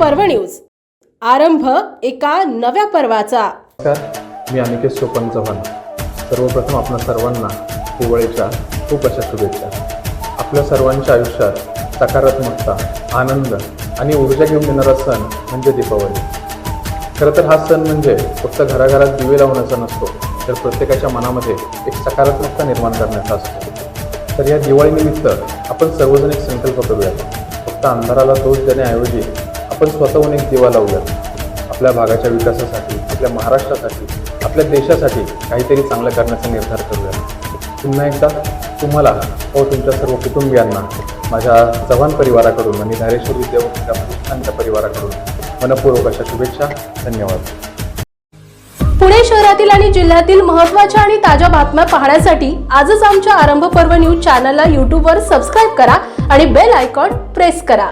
पर्व न्यूज. आरंभ एका नव्या पर्वाचा. नमस्कार मी अनिकेत सोपन चव्हाण. सर्वप्रथम आपल्या सर्वांना दिवाळीच्या खूप अशा शुभेच्छा. आपल्या सर्वांच्या आयुष्यात सकारात्मकता आनंद आणि ऊर्जा घेऊन येणारा सण म्हणजे दीपावली. खरं तर हा सण म्हणजे फक्त घराघरात दिवे लावण्याचा नसतो तर प्रत्येकाच्या मनामध्ये एक सकारात्मकता निर्माण करण्याचा असतो. तर या दिवाळीनिमित्त आपण सर्वजण एक संकल्प करूयात. फक्त अंधाराला दोष देण्याऐवजी आपण स्वतःहून एक दिवा लावूया आपल्या भागाच्या विकासासाठी आपल्या महाराष्ट्रासाठी आपल्या देशासाठी काहीतरी चांगलं करण्याचा निर्धार करूया पुन्हा एकदा तुम्हाला व तुमच्या सर्व कुटुंबियांना माझ्या चव्हाण परिवाराकडून आणि धारेश्वर विद्यापीठ प्रतिष्ठानच्या परिवाराकडून मनपूर्वक अशा शुभेच्छा. धन्यवाद. पुणे शहरातील आणि जिल्ह्यातील महत्त्वाच्या आणि ताज्या बातम्या पाहण्यासाठी आजच आमच्या आरंभ पर्व न्यूज चॅनलला यूट्यूबवर सबस्क्राईब करा आणि बेल आयकॉन प्रेस करा.